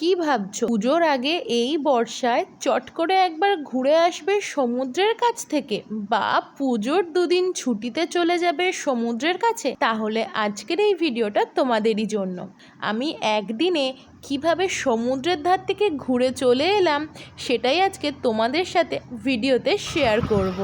কি ভাবছ? পুজোর আগে এই বর্ষায় চট করে একবার ঘুরে আসবে সমুদ্রের কাছ থেকে। বা পুজোর দুদিন ছুটিতে চলে যাবে সমুদ্রের কাছে। তাহলে আজকের এই ভিডিওটা তোমাদেরই জন্য। আমি একদিনে কীভাবে সমুদ্রের ধার থেকে ঘুরে চলে এলাম, সেটাই আজকে তোমাদের সাথে ভিডিওতে শেয়ার করব।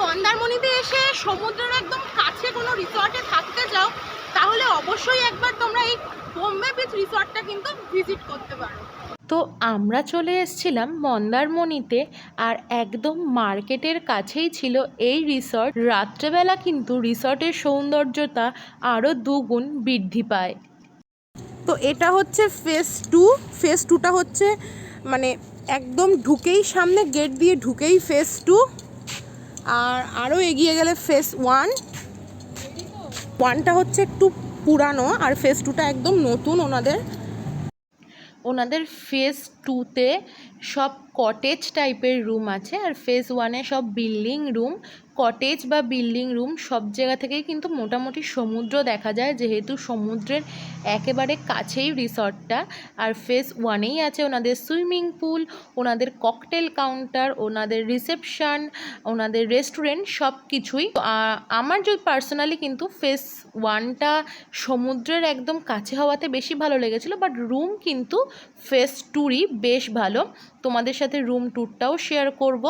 মন্দারমণিতে এসে সমুদ্রের একদম কাছে কোনো রিসর্টে থাকতে যাও তাহলে অবশ্যই একবার তোমরা এই বোম্বে বিচ রিসর্টটা কিন্তু ভিজিট করতে পারো। তো আমরা চলে এসেছিলাম মন্দারমণিতে আর একদম মার্কেটের কাছেই ছিল এই রিসর্ট রাত্রেবেলা কিন্তু রিসর্টের সৌন্দর্যতা আরও দুগুণ বৃদ্ধি পায়। তো এটা হচ্ছে ফেস টু ফেস টুটা হচ্ছে মানে একদম ঢুকেই সামনে গেট দিয়ে ঢুকেই ফেস টু আর আরও এগিয়ে গেলে ফেস ওয়ান ওয়ানটা হচ্ছে একটু পুরানো আর ফেস টুটা একদম নতুন ওনাদের। ওনাদের ফেস টুতে সব কটেজ টাইপের রুম আছে আর ফেস ওয়ানে সব বিল্ডিং রুম, কটেজ বা বিল্ডিং রুম সব জায়গা থেকেই কিন্তু মোটামুটি সমুদ্র দেখা যায়, যেহেতু সমুদ্রের একেবারে কাছেই রিসর্টটা। আর ফেস ওয়ানেই আছে ওনাদের সুইমিং পুল, ওনাদের ককটেল কাউন্টার, ওনাদের রিসেপশন, ওনাদের রেস্টুরেন্ট সব কিছুই আমার যদি পার্সোনালি কিন্তু ফেস ওয়ানটা সমুদ্রের একদম কাছে হওয়াতে বেশি ভালো লেগেছিলো, বাট রুম কিন্তু ফেস ট্যুরই বেশ ভালো। তোমাদের সাথে রুম ট্যুরটাও শেয়ার করব।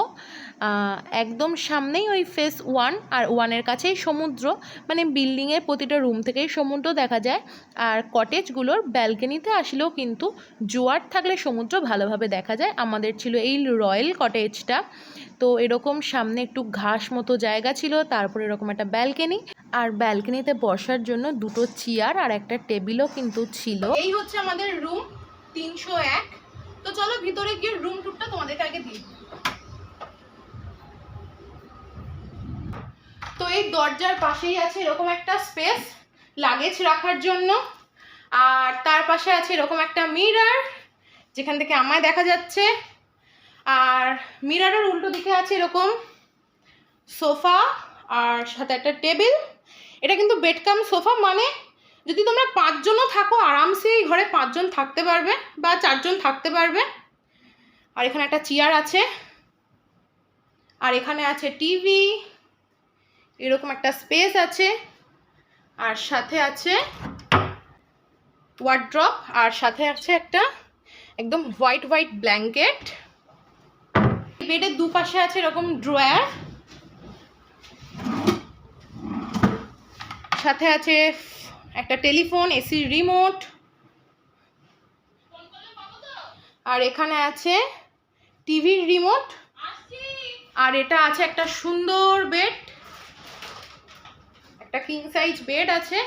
একদম সামনেই ওই ফেস ওয়ান, আর ওয়ানের কাছেই সমুদ্র। মানে বিল্ডিংয়ের প্রতিটা রুম থেকেই সমুদ্র দেখা যায়। আর কটেজগুলোর ব্যালকনিতে আসলেও কিন্তু জোয়ার থাকলে সমুদ্র ভালোভাবে দেখা যায়। আমাদের ছিল এই রয়্যাল কটেজটা। তো এরকম সামনে একটু ঘাস মতো জায়গা ছিল, তারপর এরকম একটা ব্যালকনি। আর ব্যালকনিতে বসার জন্য দুটো চেয়ার আর একটা টেবিলও কিন্তু ছিল। এই হচ্ছে আমাদের রুম তিনশো এক। তো চলো ভিতরে গিয়ে রুম টুরটা তোমাদেরকে আগে দিই। তো এই দরজার পাশেই আছে এরকম একটা স্পেস লাগেজ রাখার জন্য। আর তার পাশে আছে এরকম একটা মিরার যেখান থেকে আমায় দেখা যাচ্ছে। আর মিরারের উল্টো দিকে আছে এরকম সোফা আর সাথে একটা টেবিল। এটা কিন্তু বেড কাম সোফা মানে যদি তোমরা পাঁচজনও থাকো, আরামসে এই ঘরে পাঁচজন থাকতে পারবে বা চারজন থাকতে পারবে। আর এখানে একটা চেয়ার আছে। আর এখানে আছে টিভি এরকম একটা স্পেস আছে। আর সাথে আছে ওয়ার্ড্রপ আর সাথে আছে একটা একদম হোয়াইট হোয়াইট ব্ল্যাঙ্কেট বেডের দুপাশে আছে এরকম ড্রয়ার সাথে আছে একটা টেলিফোন এসির রিমোট আর এখানে আছে টিভির রিমোট আর এটা আছে একটা সুন্দর বেড একটা কিং সাইজ বেড আছে।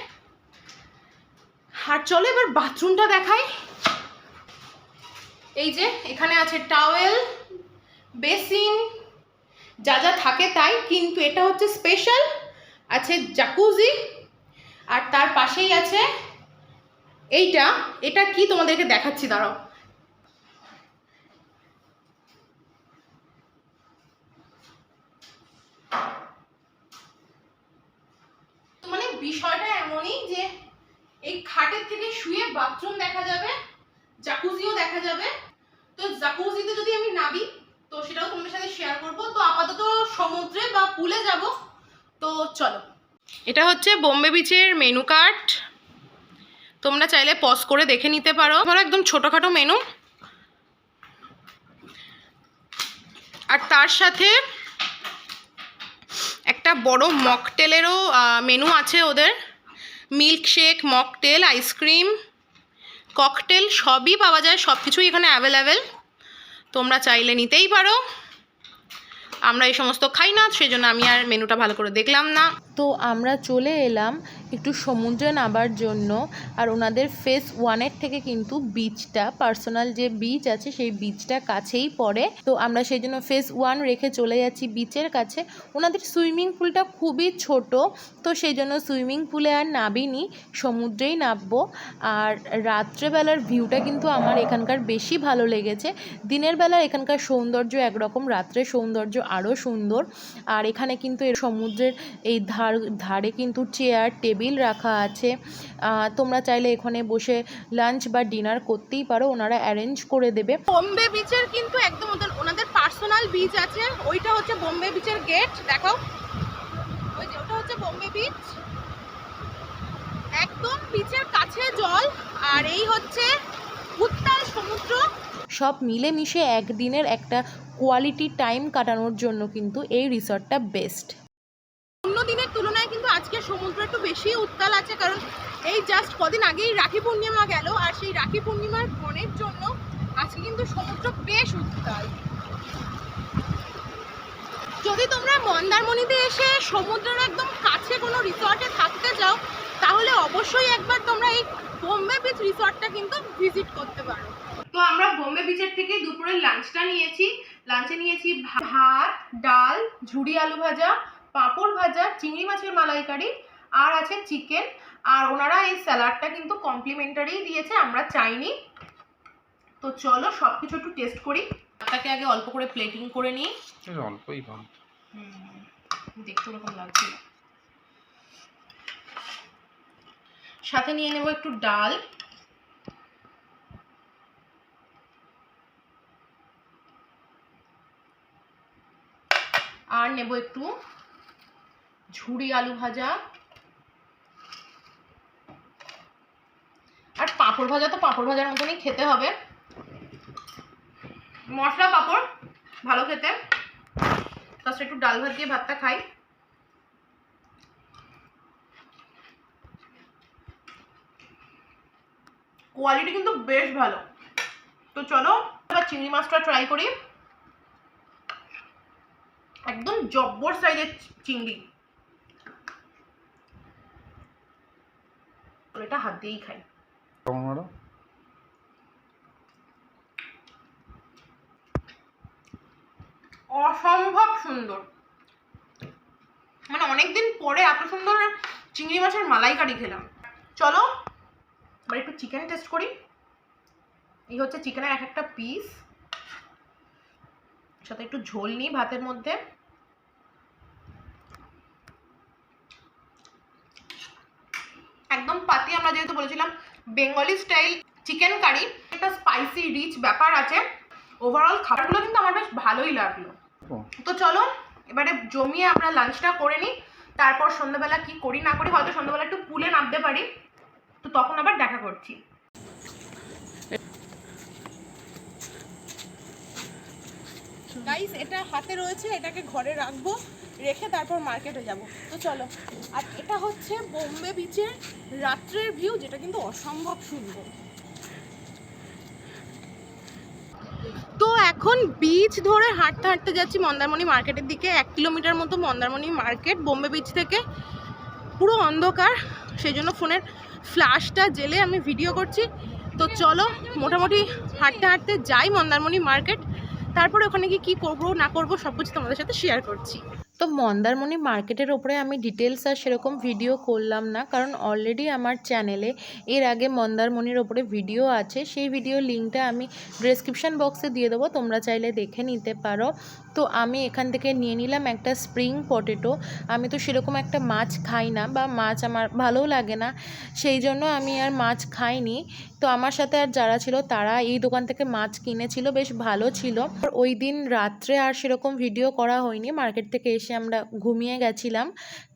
আর চলো এবার বাথরুমটা দেখাই। এই যে, এখানে আছে টাওয়েল বেসিন যা যা থাকে তাই, কিন্তু এটা হচ্ছে স্পেশাল আছে জাকুজি আর তার পাশেই আছে এইটা। এটা কি তোমাদেরকে দেখাচ্ছি, দাঁড়াও। মানে বিষয়টা এমনই যে এই খাটের থেকে শুয়ে বাথরুম দেখা যাবে জাকুজিও দেখা যাবে। তো জাকুজিতে যদি আমি নাবি তো সেটাও তোমাদের সাথে শেয়ার করব। তো আপাতত সমুদ্রে বা পুলে যাব। তো চলো। এটা হচ্ছে বোম্বে বিচের মেনু কার্ড তোমরা চাইলে পজ করে দেখে নিতে পারো। ধরো একদম ছোটোখাটো মেনু আর তার সাথে একটা বড় মকটেলেরও মেনু আছে ওদের। Milkshake mocktail, ice cream, cocktail সবই পাওয়া যায় সব কিছুই এখানে অ্যাভেলেবেল। তোমরা চাইলে নিতেই পারো। আমরা এই সমস্ত খাই না সেই জন্য আমি আর মেনুটা ভালো করে দেখলাম না। তো আমরা চলে এলাম একটু সমুদ্রে নামার জন্য আর ওনাদের ফেস ওয়ানের থেকে কিন্তু বিচটা পার্সোনাল যে বিচ আছে সেই বিচটা কাছেই পড়ে। তো আমরা সেই জন্য ফেস ওয়ান রেখে চলে যাচ্ছি বিচের কাছে। ওনাদের সুইমিং পুলটা খুবই ছোট, তো সেই জন্য সুইমিং পুলে আর নাবিনি সমুদ্রেই নামবো। আর রাত্রেবেলার ভিউটা কিন্তু আমার এখানকার বেশি ভালো লেগেছে। দিনের বেলা এখানকার সৌন্দর্য একরকম, রাত্রের সৌন্দর্য আরও সুন্দর। আর এখানে কিন্তু সমুদ্রের এই ধার ধার ধারে কিন্তু চেয়ার টেবিল রাখা আছে। তোমরা চাইলে এখানে বসে লাঞ্চ বা ডিনার করতেই পারো ওনারা অ্যারেঞ্জ করে দেবে। বোম্বে বিচের কিন্তু একদম ওনাদের পার্সোনাল বিচ আছে। ওইটা হচ্ছে বোম্বে বিচের গেট দেখাও। ওই যে ওটা হচ্ছে বোম্বে বিচ একদম বিচের কাছে জল আর এই হচ্ছে উত্তাল সমুদ্র। সব মিলেমিশে একদিনের একটা কোয়ালিটি টাইম কাটানোর জন্য কিন্তু এই রিসর্টটা বেস্ট অন্য দিনের তুলনায় কিন্তু আজকে সমুদ্র একটু বেশি উত্তাল আছে, কারণ এই জাস্ট কদিন আগেই রাখি পূর্ণিমা গেল, আর সেই রাখি পূর্ণিমার ফোনের জন্য আজকে কিন্তু সমুদ্র বেশ উত্তাল। যদি তোমরা মন্দারমণিতে এসে সমুদ্রের একদম কাছে কোনো রিসর্টে থাকতে চাও, তাহলে অবশ্যই একবার তোমরা এই বোম্বে বিচ রিসর্টটা কিন্তু ভিজিট করতে পারো। তো আমরা বোম্বে বিচের থেকে দুপুরের লাঞ্চটা নিয়েছি। লাঞ্চে নিয়েছি ভাত, ডাল, ঝুড়ি আলু ভাজা পাঁপড় ভাজা চিংড়ি মাছের মালাইকারি আর আছে চিকেন। আর ওনারা এই স্যালাডটা কিন্তু কমপ্লিমেন্টারি দিয়েছে আমরা চাইনি। তো চলো সব কিছু একটু টেস্ট করি। তাকে আগে অল্প করে প্লেটিং করে নিই। অল্পই ভালো হুম, দেখতে ওরকম লাগছিল সাথে নিয়ে নেব একটু ডাল। আর নেব একটু ঝুড়ি আলু ভাজা। আর পাঁপড় ভাজা তো পাঁপড় ভাজার মতনই খেতে হবে। মশলা, পাঁপড়, ভালো খেতে। ফার্স্ট একটু ডাল ভাত দিয়ে ভাতটা খাই। কোয়ালিটি কিন্তু বেশ ভালো। তো চলো, এবার চিংড়ি মাছটা ট্রাই করি। একদম জব্বর সাইজের চিংড়ি তো এটা হাত দিয়েই খাই। অসম্ভব সুন্দর। মানে অনেকদিন পরে এত সুন্দর চিংড়ি মাছের মালাইকারি খেলাম। চলো এবার একটু চিকেন টেস্ট করি। এই হচ্ছে চিকেনের এক একটা পিস সাথে একটু ঝোল নিই ভাতের মধ্যে একদম যেহেতু বলেছিলাম বেঙ্গলি স্টাইল চিকেন কারি একটা স্পাইসি রিচ ব্যাপার আছে। ওভারঅল খাবারগুলো কিন্তু আমার বেশ ভালোই লাগল। তো চলো এবারে জমিয়ে আমরা লাঞ্চটা করে নিই। তারপর সন্ধ্যাবেলা কি করি না করি হয়তো সন্ধ্যাবেলা একটু পুলে নামতে পারি। তো তখন আবার দেখা করছি। গাইস এটা হাতে রয়েছে এটাকে ঘরে রাখব। রেখে তারপর মার্কেটে যাব। তো চলো, আর এটা হচ্ছে বোম্বে বিচের রাত্রের ভিউ, যেটা কিন্তু অসম্ভব সুন্দর। তো এখন বিচ ধরে হাঁটতে হাঁটতে যাচ্ছি মন্দারমণি মার্কেটের দিকে, এক কিলোমিটার মতো মন্দারমণি মার্কেট, বোম্বে বিচ থেকে। পুরো অন্ধকার, সেই জন্য ফোনের ফ্ল্যাশটা জেলে আমি ভিডিও করছি। তো চলো, মোটামুটি হাঁটতে হাঁটতে যাই মন্দারমণি মার্কেট। তারপরে ওখানে গিয়ে কী করব না করব সব কিছু তোমাদের সাথে শেয়ার করছি। তো মন্দারমণি মার্কেটের ওপরে আমি ডিটেলস আর সেরকম ভিডিও করলাম না, কারণ অলরেডি আমার চ্যানেলে এর আগে মন্দারমণির ওপরে ভিডিও আছে। সেই ভিডিও লিঙ্কটা আমি ডেসক্রিপশান বক্সে দিয়ে দেবো, তোমরা চাইলে দেখে নিতে পারো। তো আমি এখান থেকে নিয়ে নিলাম একটা স্প্রিং পটেটো। আমি তো সেরকম একটা মাছ খাই না বা মাছ আমার ভালোও লাগে না, সেই জন্য আমি আর মাছ খাইনি। তো আমার সাথে আর যারা ছিল তারা এই দোকান থেকে মাছ কিনেছিল, বেশ ভালো ছিল। ওই দিন রাত্রে আর সেরকম ভিডিও করা হয়নি, মার্কেট থেকে এসে আমরা ঘুমিয়ে গেছিলাম।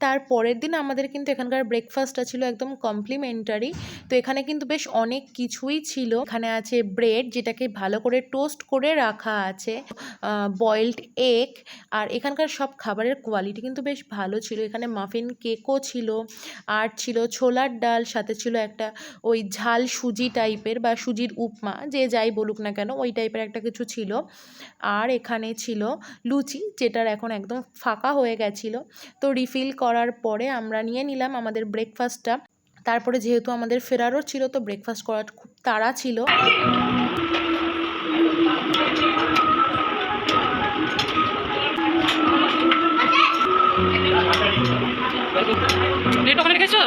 তার পরের দিন আমাদের কিন্তু এখানকার ব্রেকফাস্টটা ছিল একদম কমপ্লিমেন্টারি। তো এখানে কিন্তু বেশ অনেক কিছুই ছিল। এখানে আছে ব্রেড, যেটাকে ভালো করে টোস্ট করে রাখা আছে বয়েলড এগ আর এখানকার সব খাবারের কোয়ালিটি কিন্তু বেশ ভালো ছিল। এখানে মাফিন কেকও ছিল, আর ছিল ছোলার ডাল, সাথে ছিল একটা ওই ঝাল সুজি টাইপের বা সুজির উপমা, যে যাই বলুক না কেন, ওই টাইপের একটা কিছু ছিল। আর এখানে ছিল লুচি, যেটার এখন একদম ফাঁকা হয়ে গেছিল। তো রিফিল করার পরে আমরা নিয়ে নিলাম আমাদের ব্রেকফাস্টটা তারপরে যেহেতু আমাদের ফেরারও ছিল, তো ব্রেকফাস্ট করার খুব তাড়া ছিল। প্লেট ওখানে রেখেছো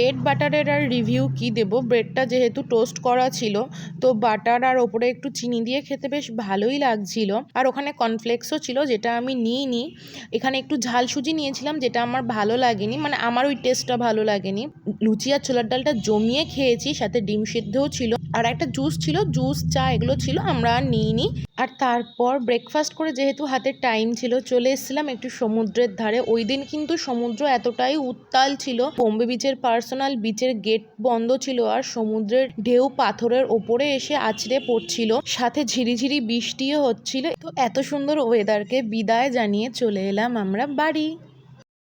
ব্রেড বাটারের আর রিভিউ কি দেব? ব্রেডটা যেহেতু টোস্ট করা ছিল, তো বাটার আর ওপরে একটু চিনি দিয়ে খেতে বেশ ভালোই লাগছিল। আর ওখানে কর্নফ্লেক্সও ছিল, যেটা আমি নিইনি। এখানে একটু ঝাল সুজি নিয়েছিলাম, যেটা আমার ভালো লাগেনি। মানে আমার ওই টেস্টটা ভালো লাগেনি। লুচি আর ছোলার ডালটা জমিয়ে খেয়েছি, সাথে ডিম সিদ্ধও ছিল। আর একটা জুস ছিল জুস চা এগুলো ছিল, আমরা আর নিইনি। আর তারপর ব্রেকফাস্ট করে যেহেতু হাতে টাইম ছিল, চলে এসেছিলাম একটু সমুদ্রের ধারে। ওই দিন কিন্তু সমুদ্র এতটাই উত্তাল ছিল, বোম্বে বিচের পার্সোনাল বিচের গেট বন্ধ ছিল আর সমুদ্রের ঢেউ পাথরের ওপরে এসে আছড়ে পড়ছিল। সাথে ঝিরিঝিরি বৃষ্টিও হচ্ছিল। তো এত সুন্দর ওয়েদারকে বিদায় জানিয়ে চলে এলাম আমরা বাড়ি।